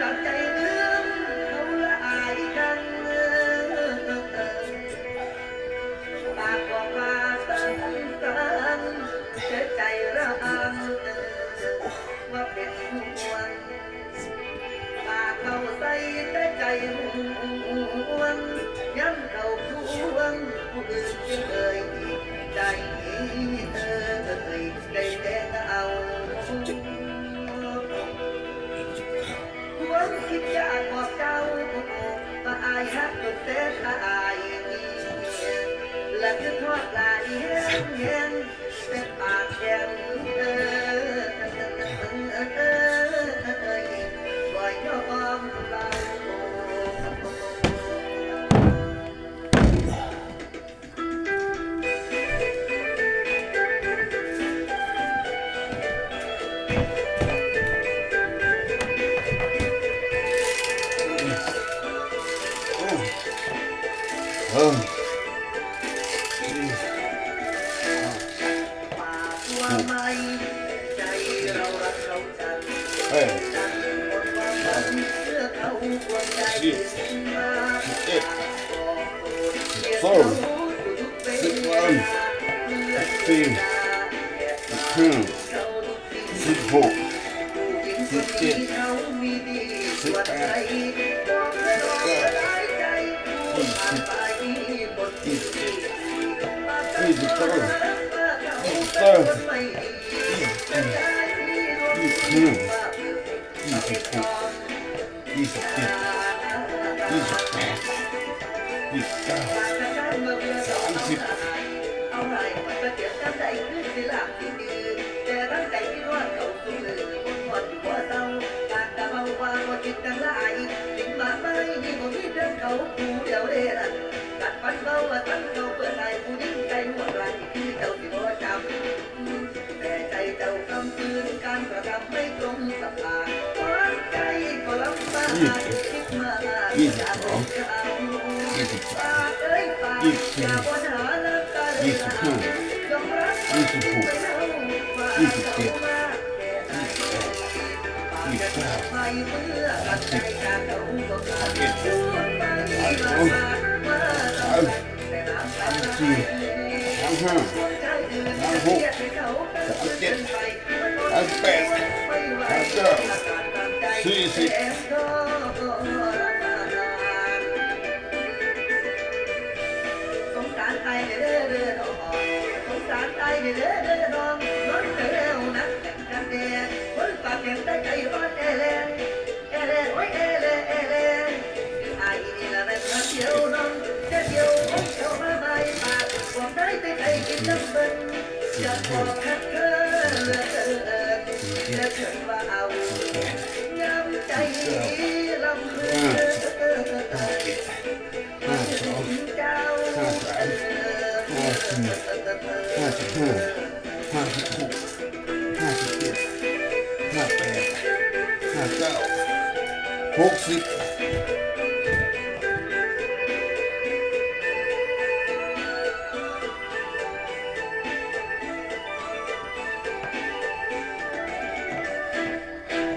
ตัดใจลืมเขาละอายกันปากว่าปาตั้งกัเสียใจระอัว่าเป็นห่ปากเขาใส่ใจห่ คิดจากบ่เศร้าก็อายฮักจนเต้นอายและคือทอดลายเห็นเห็นเป็น เออป่าตัวไม่ใจเรารักเขาจังเฮ้ยจังคนว่ามันเอ็ดโซ่สิบวันสี่ห้าสิบหกสิบเจ็ดสิบแปด ยี่สิบสองยี่สิบสามยี่สิบสี่ยี่สิบห้ายี่สิบหกยี่สิบเจ็ดยี่สิบแปดยี่สิบเก้าสามสิบเอาไรมันก็เจ็บกันใจขึ้นสิลาที่ดีแต่ร่างใจที่รอดเขาสู้เลยคนหมดหัวเศร้าปากกะเบาว่าก็จิตกันละอายถึงมาไม่นี่ก็มีเรื่องเขาผู้เดียวเด้อกัดฟันเบาว่าตั้งเขาำคืนการกระทำไม่ตรงกับทางความใจก็ลำบากคิดมาจากขายี่สิบสามเอ้ยปากยี่สิบสี่อย่าบ่หาเลิกกันยี่สิบห้ายี่สิบหกยี่สิบเจ็ดยี่สิบเกเขาก็ขาดเจ็ดสามสองสามสี่สามห้าสามหก สามแปดสามเก้าสี่สิบสงสา ใจลำเลือห้าสองห้าสามห้าสี่ห้าสิบห้าห้าสิบหกห้าสิบเจ็ดห้าแปดห้าเก้าหกสิบ